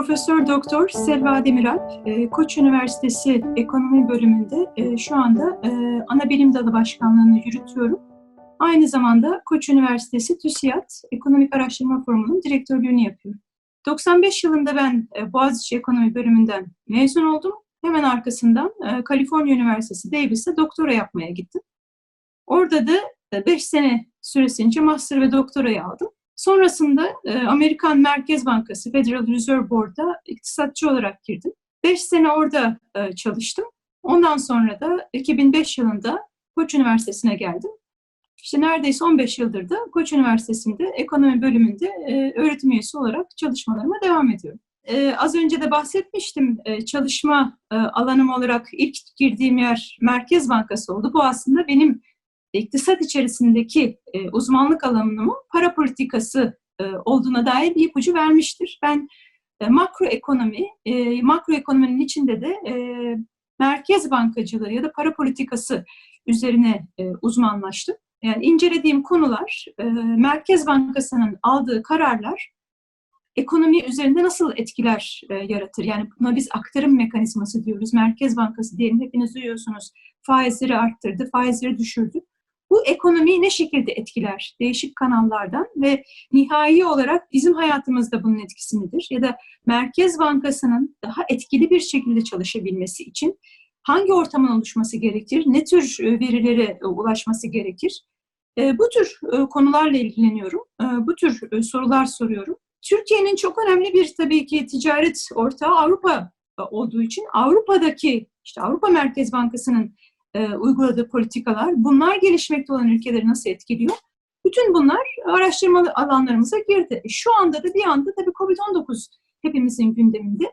Profesör Doktor Selva Demiralp, e, Koç Üniversitesi Ekonomi Bölümünde e, şu anda e, ana bilim dalı başkanlığını yürütüyorum. Aynı zamanda Koç Üniversitesi TÜSİAD Ekonomik Araştırma Forumu'nun direktörlüğünü yapıyorum. 95 yılında ben Boğaziçi Ekonomi Bölümünden mezun oldum. Hemen arkasından Kaliforniya Üniversitesi Davis'e doktora yapmaya gittim. Orada da 5 sene süresince master ve doktorayı aldım. Sonrasında e, Amerikan Merkez Bankası Federal Reserve Board'a iktisatçı olarak girdim. 5 sene orada e, çalıştım. Ondan sonra da 2005 yılında Koç Üniversitesi'ne geldim. İşte neredeyse 15 yıldır da Koç Üniversitesi'nde ekonomi bölümünde e, öğretim üyesi olarak çalışmalarıma devam ediyorum. Ee, az önce de bahsetmiştim e, çalışma e, alanım olarak ilk girdiğim yer Merkez Bankası oldu. Bu aslında benim iktisat içerisindeki e, uzmanlık alanımın para politikası e, olduğuna dair bir ipucu vermiştir. Ben e, makro ekonomi, e, makro ekonominin içinde de e, merkez bankacılığı ya da para politikası üzerine e, uzmanlaştım. Yani incelediğim konular, e, Merkez Bankası'nın aldığı kararlar ekonomi üzerinde nasıl etkiler e, yaratır? Yani buna biz aktarım mekanizması diyoruz. Merkez Bankası diyelim hepiniz duyuyorsunuz. Faizleri arttırdı, faizleri düşürdü. Bu ekonomiyi ne şekilde etkiler değişik kanallardan ve nihai olarak bizim hayatımızda bunun etkisi nedir? Ya da Merkez Bankası'nın daha etkili bir şekilde çalışabilmesi için hangi ortamın oluşması gerekir? Ne tür e, verilere e, ulaşması gerekir? E, bu tür konularla ilgileniyorum. Bu tür sorular soruyorum. Türkiye'nin çok önemli bir tabii ki ticaret ortağı Avrupa olduğu için Avrupa'daki işte Avrupa Merkez Bankası'nın e, uyguladığı politikalar, bunlar gelişmekte olan ülkeleri nasıl etkiliyor? Bütün bunlar araştırma alanlarımıza girdi. E, şu anda da bir anda tabii COVID-19 hepimizin gündeminde.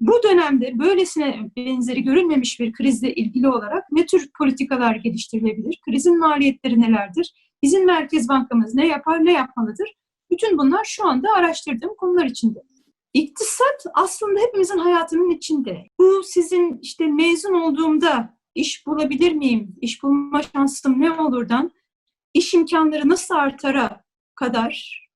Bu dönemde böylesine benzeri görülmemiş bir krizle ilgili olarak ne tür politikalar geliştirilebilir? Krizin maliyetleri nelerdir? Bizim Merkez Bankamız ne yapar, ne yapmalıdır? Bütün bunlar şu anda araştırdığım konular içinde. İktisat aslında hepimizin hayatının içinde. Bu sizin işte mezun olduğumda iş bulabilir miyim, iş bulma şansım ne olurdan? İş imkanları nasıl artara kadar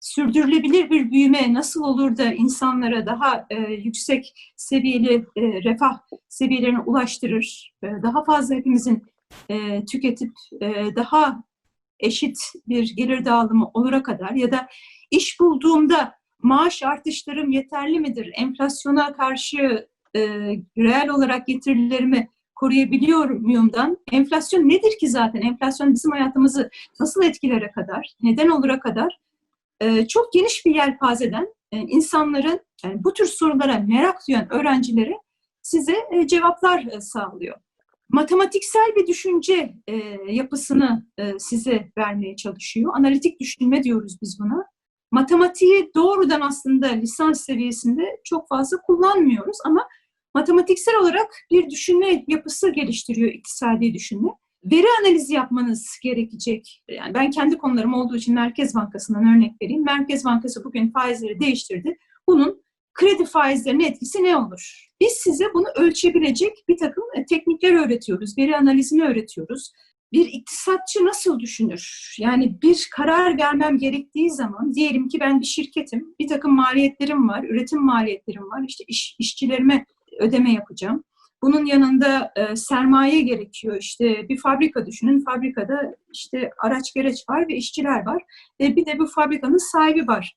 sürdürülebilir bir büyüme nasıl olur da insanlara daha e, yüksek seviyeli e, refah seviyelerine ulaştırır, e, daha fazla hepimizin e, tüketip e, daha eşit bir gelir dağılımı olura kadar ya da iş bulduğumda maaş artışlarım yeterli midir? Enflasyona karşı e, reel olarak getirilerimi koruyabiliyor muyumdan enflasyon nedir ki zaten? Enflasyon bizim hayatımızı nasıl etkilere kadar, neden olura kadar e, çok geniş bir yelpazeden e, insanların yani bu tür sorulara merak duyan öğrencilere size e, cevaplar e, sağlıyor. Matematiksel bir düşünce yapısını size vermeye çalışıyor. Analitik düşünme diyoruz biz buna. Matematiği doğrudan aslında lisans seviyesinde çok fazla kullanmıyoruz ama matematiksel olarak bir düşünme yapısı geliştiriyor iktisadi düşünme. Veri analizi yapmanız gerekecek. Yani ben kendi konularım olduğu için Merkez Bankası'ndan örnek vereyim. Merkez Bankası bugün faizleri değiştirdi. Bunun kredi faizlerine etkisi ne olur? Biz size bunu ölçebilecek bir takım e, teknikler öğretiyoruz. Veri analizini öğretiyoruz. Bir iktisatçı nasıl düşünür? Yani bir karar vermem gerektiği zaman diyelim ki ben bir şirketim, bir takım maliyetlerim var, üretim maliyetlerim var, işte iş, işçilerime ödeme yapacağım. Bunun yanında e, sermaye gerekiyor. İşte bir fabrika düşünün. Fabrikada işte araç gereç var ve işçiler var. Ve bir de bu fabrikanın sahibi var.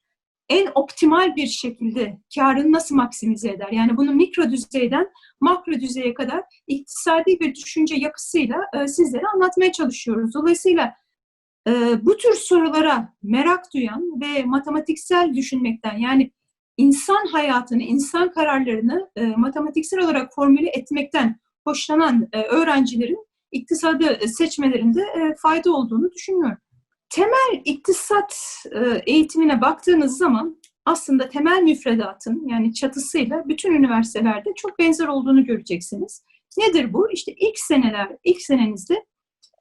En optimal bir şekilde karını nasıl maksimize eder? Yani bunu mikro düzeyden makro düzeye kadar iktisadi bir düşünce yapısıyla e, sizlere anlatmaya çalışıyoruz. Dolayısıyla e, bu tür sorulara merak duyan ve matematiksel düşünmekten yani insan hayatını, insan kararlarını e, matematiksel olarak formüle etmekten hoşlanan e, öğrencilerin iktisadı seçmelerinde e, fayda olduğunu düşünüyorum. Temel iktisat e, eğitimine baktığınız zaman aslında temel müfredatın yani çatısıyla bütün üniversitelerde çok benzer olduğunu göreceksiniz. Nedir bu? İşte ilk seneler, ilk senenizde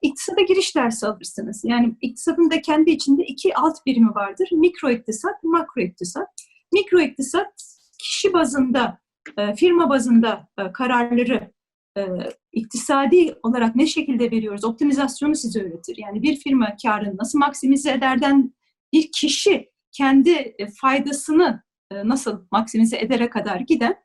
iktisada giriş dersi alırsınız. Yani iktisadın da kendi içinde iki alt birimi vardır. Mikro iktisat, makro iktisat. Mikro iktisat kişi bazında, e, firma bazında e, kararları e, iktisadi olarak ne şekilde veriyoruz? Optimizasyonu size öğretir. Yani bir firma karını nasıl maksimize ederden bir kişi kendi faydasını nasıl maksimize edere kadar giden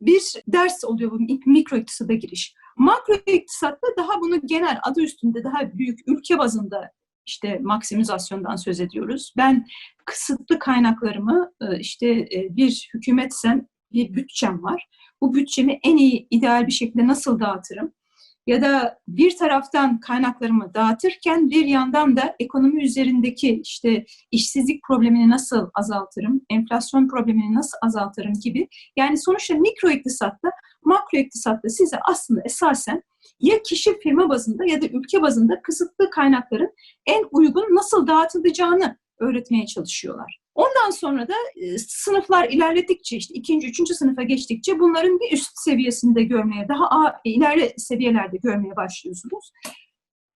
bir ders oluyor bu mikro iktisada giriş. Makro iktisatta daha bunu genel adı üstünde daha büyük ülke bazında işte maksimizasyondan söz ediyoruz. Ben kısıtlı kaynaklarımı e, işte e, bir hükümetsem bir bütçem var. Bu bütçemi en iyi ideal bir şekilde nasıl dağıtırım? Ya da bir taraftan kaynaklarımı dağıtırken bir yandan da ekonomi üzerindeki işte işsizlik problemini nasıl azaltırım, enflasyon problemini nasıl azaltırım gibi. Yani sonuçta mikro iktisatta, makro iktisatta size aslında esasen ya kişi firma bazında ya da ülke bazında kısıtlı kaynakların en uygun nasıl dağıtılacağını öğretmeye çalışıyorlar. Ondan sonra da e, sınıflar ilerledikçe işte ikinci, üçüncü sınıfa geçtikçe bunların bir üst seviyesinde görmeye, daha a, ileri seviyelerde görmeye başlıyorsunuz.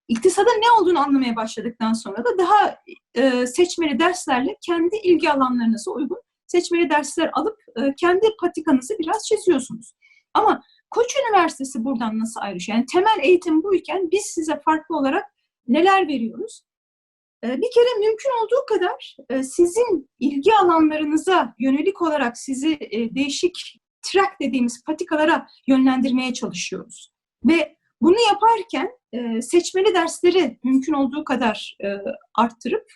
İktisada ne olduğunu anlamaya başladıktan sonra da daha e, seçmeli derslerle kendi ilgi alanlarınıza uygun seçmeli dersler alıp e, kendi patikanızı biraz çiziyorsunuz. Ama Koç Üniversitesi buradan nasıl ayrışıyor? Yani temel eğitim buyken biz size farklı olarak neler veriyoruz? Ee, bir kere mümkün olduğu kadar e, sizin ilgi alanlarınıza yönelik olarak sizi e, değişik track dediğimiz patikalara yönlendirmeye çalışıyoruz. Ve bunu yaparken e, seçmeli dersleri mümkün olduğu kadar arttırıp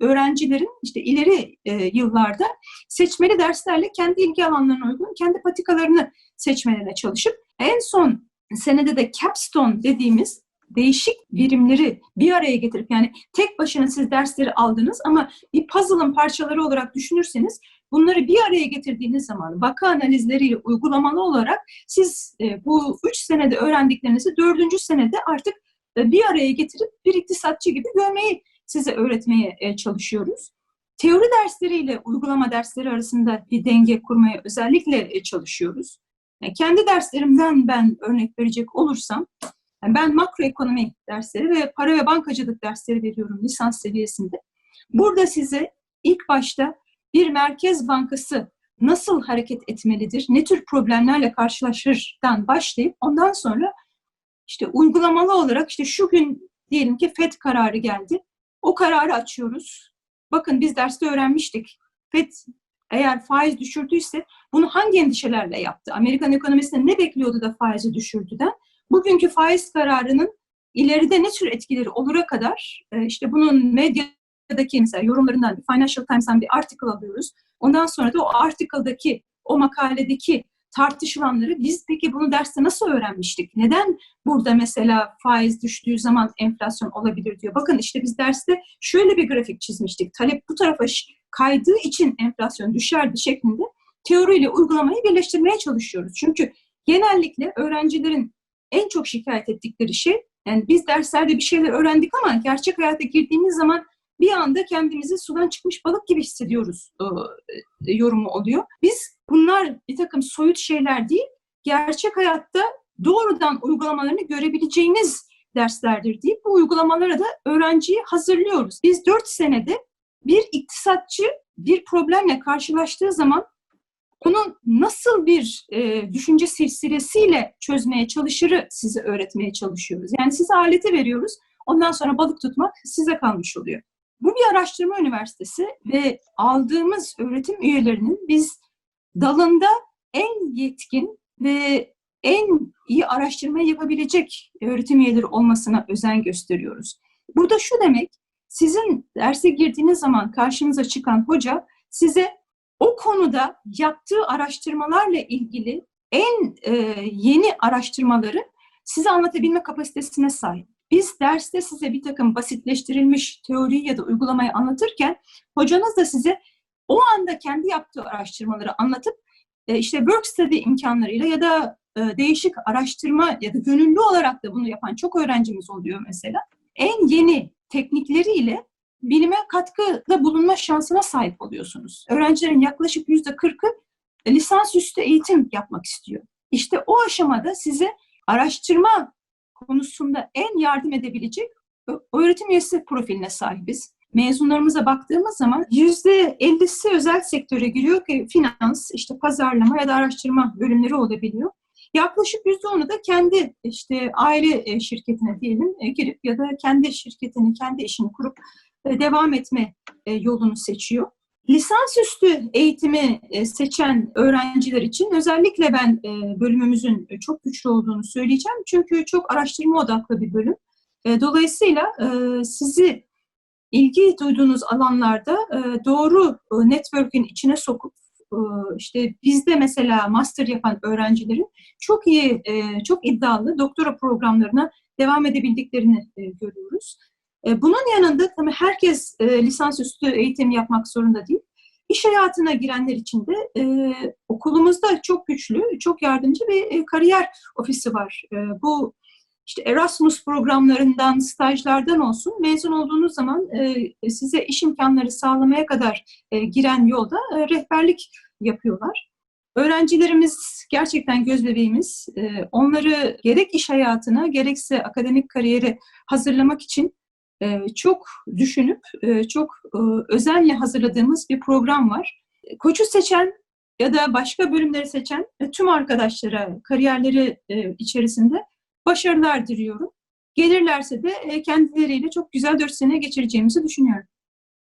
öğrencilerin işte ileri yıllarda seçmeli derslerle kendi ilgi alanlarına uygun kendi patikalarını seçmelerine çalışıp en son senede de capstone dediğimiz değişik birimleri bir araya getirip yani tek başına siz dersleri aldınız ama bir puzzle'ın parçaları olarak düşünürseniz bunları bir araya getirdiğiniz zaman vaka analizleriyle uygulamalı olarak siz e, bu üç senede öğrendiklerinizi dördüncü senede artık e, bir araya getirip bir iktisatçı gibi görmeyi size öğretmeye e, çalışıyoruz. Teori dersleriyle uygulama dersleri arasında bir denge kurmaya özellikle çalışıyoruz. Yani kendi derslerimden ben örnek verecek olursam, yani ben makroekonomi dersleri ve para ve bankacılık dersleri veriyorum lisans seviyesinde. Burada size ilk başta bir merkez bankası nasıl hareket etmelidir, ne tür problemlerle karşılaşırdan başlayıp ondan sonra işte uygulamalı olarak işte şu gün diyelim ki FED kararı geldi. O kararı açıyoruz. Bakın biz derste öğrenmiştik. FED eğer faiz düşürdüyse bunu hangi endişelerle yaptı? Amerikan ekonomisinde ne bekliyordu da faizi düşürdüden? bugünkü faiz kararının ileride ne tür etkileri olura kadar e, işte bunun medyadaki mesela yorumlarından Financial Times'tan bir article alıyoruz. Ondan sonra da o article'daki o makaledeki tartışılanları biz peki bunu derste nasıl öğrenmiştik? Neden burada mesela faiz düştüğü zaman enflasyon olabilir diyor. Bakın işte biz derste şöyle bir grafik çizmiştik. Talep bu tarafa kaydığı için enflasyon düşerdi şeklinde teoriyle uygulamayı birleştirmeye çalışıyoruz. Çünkü genellikle öğrencilerin en çok şikayet ettikleri şey yani biz derslerde bir şeyler öğrendik ama gerçek hayata girdiğimiz zaman bir anda kendimizi sudan çıkmış balık gibi hissediyoruz e, e, yorumu oluyor. Biz bunlar bir takım soyut şeyler değil, gerçek hayatta doğrudan uygulamalarını görebileceğiniz derslerdir deyip bu uygulamalara da öğrenciyi hazırlıyoruz. Biz dört senede bir iktisatçı bir problemle karşılaştığı zaman onu nasıl bir e, düşünce silsilesiyle çözmeye çalışırı size öğretmeye çalışıyoruz. Yani size aleti veriyoruz, ondan sonra balık tutmak size kalmış oluyor. Bu bir araştırma üniversitesi ve aldığımız öğretim üyelerinin biz dalında en yetkin ve en iyi araştırma yapabilecek öğretim üyeleri olmasına özen gösteriyoruz. Burada şu demek, sizin derse girdiğiniz zaman karşınıza çıkan hoca size o konuda yaptığı araştırmalarla ilgili en e, yeni araştırmaları size anlatabilme kapasitesine sahip. Biz derste size bir takım basitleştirilmiş teoriyi ya da uygulamayı anlatırken hocanız da size o anda kendi yaptığı araştırmaları anlatıp e, işte work study imkanlarıyla ya da e, değişik araştırma ya da gönüllü olarak da bunu yapan çok öğrencimiz oluyor mesela. En yeni teknikleriyle bilime katkıda bulunma şansına sahip oluyorsunuz. Öğrencilerin yaklaşık yüzde kırkı lisansüstü eğitim yapmak istiyor. İşte o aşamada size araştırma konusunda en yardım edebilecek öğretim üyesi profiline sahibiz. Mezunlarımıza baktığımız zaman yüzde ellisi özel sektöre giriyor ki finans, işte pazarlama ya da araştırma bölümleri olabiliyor. Yaklaşık yüzde onu da kendi işte aile e, şirketine diyelim e, girip ya da kendi şirketini, kendi işini kurup devam etme e, yolunu seçiyor. Lisansüstü eğitimi e, seçen öğrenciler için özellikle ben e, bölümümüzün çok güçlü olduğunu söyleyeceğim. Çünkü çok araştırma odaklı bir bölüm. E, dolayısıyla sizi ilgi duyduğunuz alanlarda doğru network'ün içine sokup işte bizde mesela master yapan öğrencilerin çok iyi, çok iddialı doktora programlarına devam edebildiklerini görüyoruz. E, bunun yanında tabii herkes e, lisansüstü eğitim yapmak zorunda değil. İş hayatına girenler için de e, okulumuzda çok güçlü, çok yardımcı bir e, kariyer ofisi var. E, bu işte Erasmus programlarından, stajlardan olsun mezun olduğunuz zaman e, size iş imkanları sağlamaya kadar e, giren yolda e, rehberlik yapıyorlar. Öğrencilerimiz gerçekten göz bebeğimiz. E, onları gerek iş hayatına gerekse akademik kariyeri hazırlamak için çok düşünüp, e, çok e, özenle hazırladığımız bir program var. Koçu seçen ya da başka bölümleri seçen e, tüm arkadaşlara kariyerleri içerisinde başarılar diliyorum. Gelirlerse de kendileriyle çok güzel dört sene geçireceğimizi düşünüyorum.